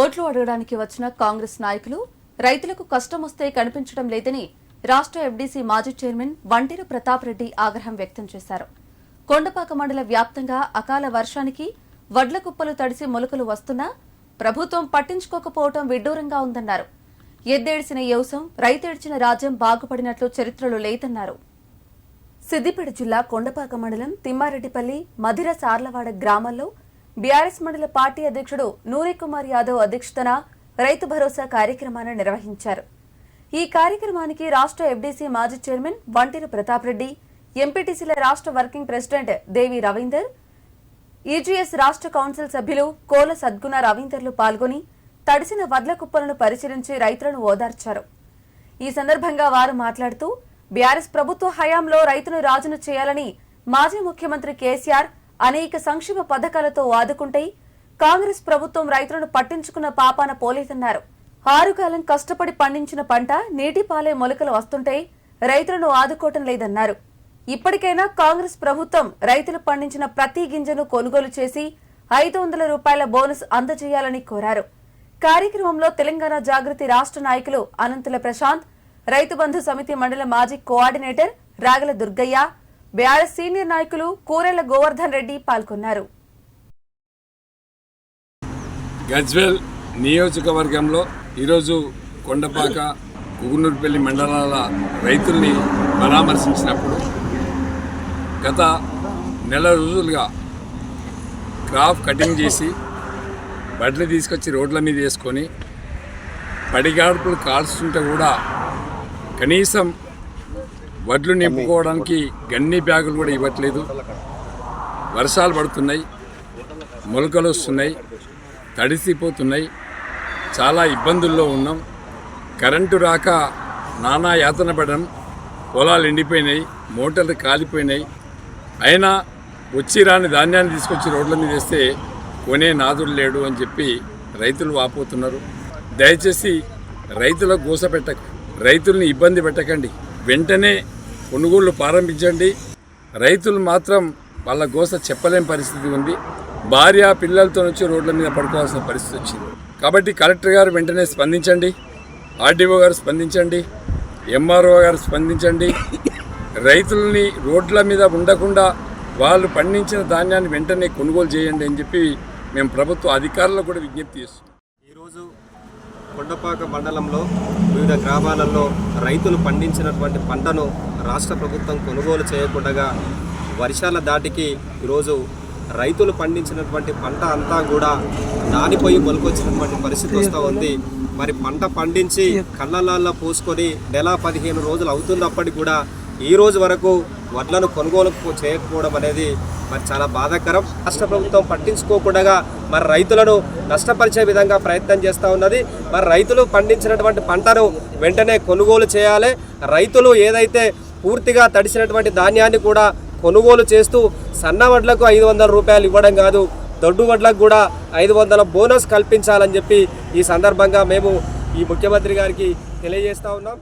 ఓట్లు అడగడానికి వచ్చిన కాంగ్రెస్ నాయకులు రైతులకు కష్టం వస్తే కనిపించడం లేదని రాష్ట్ర ఎఫ్డీసీ మాజీ చైర్మన్ వంటిరు ప్రతాప్ రెడ్డి ఆగ్రహం వ్యక్తం చేశారు. కొండపాక మండల వ్యాప్తంగా అకాల వర్షానికి వడ్ల కుప్పలు తడిసి మొలకలు వస్తున్నా ప్రభుత్వం పట్టించుకోకపోవటం విడ్డూరంగా ఉందన్నారు. ఎద్దేడిసిన యవసం రైతేడ్చిన రాజ్యం బాగుపడినట్లు చరిత్రలో లేదన్నారు. సిద్దిపేట జిల్లా కొండపాక మండలం తిమ్మారెడ్డిపల్లి మధిర సార్లవాడ గ్రామాల్లో బీఆర్ఎస్ మండల పార్టీ అధ్యక్షుడు నూరి కుమార్ యాదవ్ అధ్యక్షతన రైతు భరోసా కార్యక్రమాన్ని నిర్వహించారు. ఈ కార్యక్రమానికి రాష్ట్ర ఎఫ్డీసీ మాజీ చైర్మన్ వంటిరు ప్రతాప్ రెడ్డి ఎంపీటీసీల రాష్ట్ర working president Devi Ravinder EGS రాష్ట్ర కౌన్సిల్ సభ్యులు కోల సద్గుణ రవీందర్లు పాల్గొని తడిసిన వడ్ల కుప్పలను పరిశీలించి రైతులను ఓదార్చారు. ఈ సందర్భంగా వారు మాట్లాడుతూ బీఆర్ఎస్ ప్రభుత్వ హయాంలో రైతును రాజును చేయాలని మాజీ ముఖ్యమంత్రి కేసీఆర్ అనేక సంక్షేమ పథకాలతో వాదుకుంటే కాంగ్రెస్ ప్రభుత్వం రైతులను పట్టించుకున్న పాపాన పోలేదన్నారు. ఆరుకాలం కష్టపడి పండించిన పంట నీటిపాలే మొలకలు వస్తుంటే రైతులను ఆదుకోవటం లేదన్నారు. ఇప్పటికైనా కాంగ్రెస్ ప్రభుత్వం రైతులు పండించిన ప్రతి గింజను కొనుగోలు చేసి ఐదు వందల రూపాయల బోనస్ అందజేయాలని కోరారు. కార్యక్రమంలో తెలంగాణ జాగృతి రాష్ట్ర నాయకులు అనంతుల ప్రశాంత్ రైతు బంధు సమితి మండల మాజీ కోఆర్డినేటర్ రాగల దుర్గయ్య బీఆర్ఎస్ సీనియర్ నాయకులు కూరెళ్ళ గోవర్ధన్ రెడ్డి పాల్గొన్నారు. గజ్వెల్ నియోజకవర్గంలో ఈరోజు కొండపాక కుగునూరుపల్లి మండలాల రైతుల్ని పరామర్శించినప్పుడు గత నెల రోజులుగా క్రాప్ కటింగ్ చేసి బడ్లు తీసుకొచ్చి రోడ్ల మీద వేసుకొని పడిగాడుపులు కాల్చుంటే కూడా కనీసం వడ్లు నింపుకోవడానికి గన్ని బ్యాగులు కూడా ఇవ్వట్లేదు. వర్షాలు పడుతున్నాయి మొలకలు వస్తున్నాయి తడిసిపోతున్నాయి. చాలా ఇబ్బందుల్లో ఉన్నాం. కరెంటు రాక నానా యాతన పడడం. పొలాలు ఎండిపోయినాయి మోటార్లు కాలిపోయినాయి. అయినా వచ్చి రాని ధాన్యాన్ని తీసుకొచ్చి రోడ్ల మీద వేస్తే కొనే నాదుడు లేడు అని చెప్పి రైతులు వాపోతున్నారు. దయచేసి రైతులకు గోస పెట్టక రైతుల్ని ఇబ్బంది పెట్టకండి. వెంటనే కొనుగోళ్ళు ప్రారంభించండి. రైతులు మాత్రం వాళ్ళ గోస చెప్పలేని పరిస్థితి ఉంది. భార్య పిల్లలతో వచ్చి రోడ్ల మీద పడుకోవాల్సిన పరిస్థితి వచ్చింది. కాబట్టి కలెక్టర్ గారు వెంటనే స్పందించండి. ఆర్డీఓ గారు స్పందించండి. ఎంఆర్ఓ గారు స్పందించండి. రైతుల్ని రోడ్ల మీద ఉండకుండా వాళ్ళు పండించిన ధాన్యాన్ని వెంటనే కొనుగోలు చేయండి అని చెప్పి మేము ప్రభుత్వ అధికారులకు కూడా విజ్ఞప్తి చేస్తున్నాం. ఈరోజు కొండపాక మండలంలో వివిధ గ్రామాలలో రైతులు పండించినటువంటి పంటను రాష్ట్ర ప్రభుత్వం కొనుగోలు చేయకుండా వర్షాల దాటికి ఈరోజు రైతులు పండించినటువంటి పంట అంతా కూడా నానిపోయి మొలకొచ్చినటువంటి పరిస్థితి వస్తూ ఉంది. మరి పంట పండించి కళ్ళలాల్లో పూసుకొని నెల పదిహేను రోజులు అవుతున్నప్పటికీ కూడా ఈ రోజు వరకు వడ్లను కొనుగోలు చేయకపోవడం అనేది మరి చాలా బాధాకరం. రాష్ట్ర ప్రభుత్వం పట్టించుకోకుండా మరి రైతులను నష్టపరిచే విధంగా ప్రయత్నం చేస్తూ ఉన్నది. మరి రైతులు పండించినటువంటి పంటను వెంటనే కొనుగోలు చేయాలి. రైతులు ఏదైతే పూర్తిగా తడిసినటువంటి ధాన్యాన్ని కూడా కొనుగోలు చేస్తూ సన్న వడ్లకు ఐదు వందల రూపాయలు ఇవ్వడం కాదు దొడ్డు వడ్లకు కూడా ఐదు వందల బోనస్ కల్పించాలని చెప్పి ఈ సందర్భంగా మేము ఈ ముఖ్యమంత్రి గారికి తెలియజేస్తూ ఉన్నాం.